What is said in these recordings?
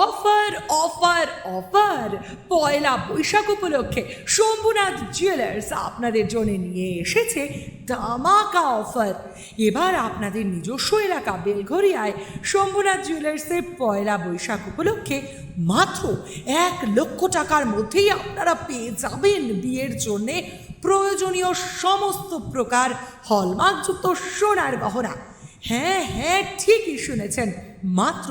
Offer offer offer Poila Baishakh উপলক্ষে Shambhunath jewellers আপনাদের জন্য নিয়ে এসেছে ধামাকা অফার এবার আপনাদের নিজস্ব এলাকা বেলঘরিয়ায় শম্ভুনাথ জুয়েলার্সে পয়লা বৈশাখ উপলক্ষে মাত্র এক লক্ষ টাকার মধ্যেই আপনারা পেয়ে যাবেন বিয়ের জন্যে প্রয়োজনীয় সমস্ত প্রকার হলমার্কযুক্ত সোনার গহনা। হ্যাঁ হ্যাঁ ঠিকই শুনেছেন। মাত্র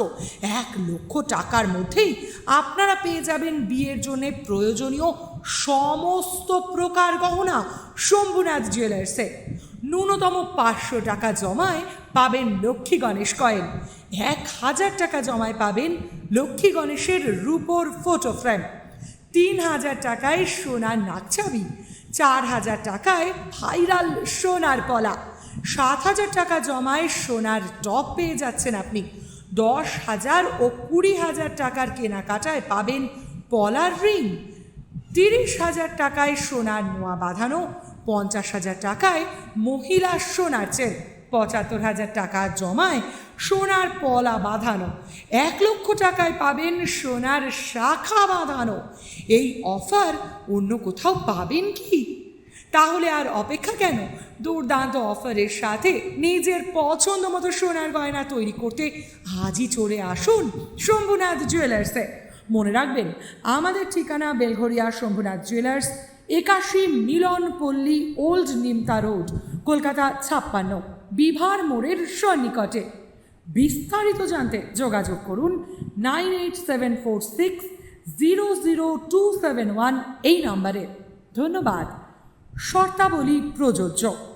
এক লক্ষ টাকার মধ্যেই আপনারা পেয়ে যাবেন বিয়ের জন্য প্রয়োজনীয় সমস্ত প্রকার গহনা শম্ভুনাথ জুয়েলার্সে ন্যূনতম পাঁচশো টাকা জমায় পাবেন লক্ষ্মী গণেশ কয়েন এক হাজার টাকা জমায় পাবেন লক্ষ্মী গণেশের রূপোর ফটো ফ্রেম তিন হাজার টাকায় সোনার নাকচাবি চার হাজার টাকায় ভাইরাল সোনার কলা। সাত হাজার টাকা জমায় সোনার টপ পেয়ে যাচ্ছেন আপনি। দশ হাজার ও কুড়ি হাজার টাকার কেনাকাটায় পাবেন পলার রিং। তিরিশ হাজার টাকায় সোনার নোয়া বাঁধানো, পঞ্চাশ হাজার টাকায় মহিলা সোনার চেন, পঁচাত্তর হাজার টাকা জমায় সোনার পলা বাঁধানো, এক লক্ষ টাকায় পাবেন সোনার শাখা বাঁধানো। এই অফার অন্য কোথাও পাবেন কি? তাহলে আর অপেক্ষা কেন? দুর্দান্ত অফারের সাথে নিজের পছন্দ মতো সোনার গয়না তৈরি করতে আজই চলে আসুন শম্ভুনাথ জুয়েলার্সে মনে রাখবেন, আমাদের ঠিকানা বেলঘরিয়া শম্ভুনাথ জুয়েলার্স একাশি মিলন পল্লী ওল্ড নিমতা রোড, কলকাতা ছাপ্পান্ন, বিভার মোড়ের সন্নিকটে। বিস্তারিত জানতে যোগাযোগ করুন nine eight seven four six zero zero two seven one এই নম্বরে। ধন্যবাদ। শর্তাবলী প্রযোজ্য।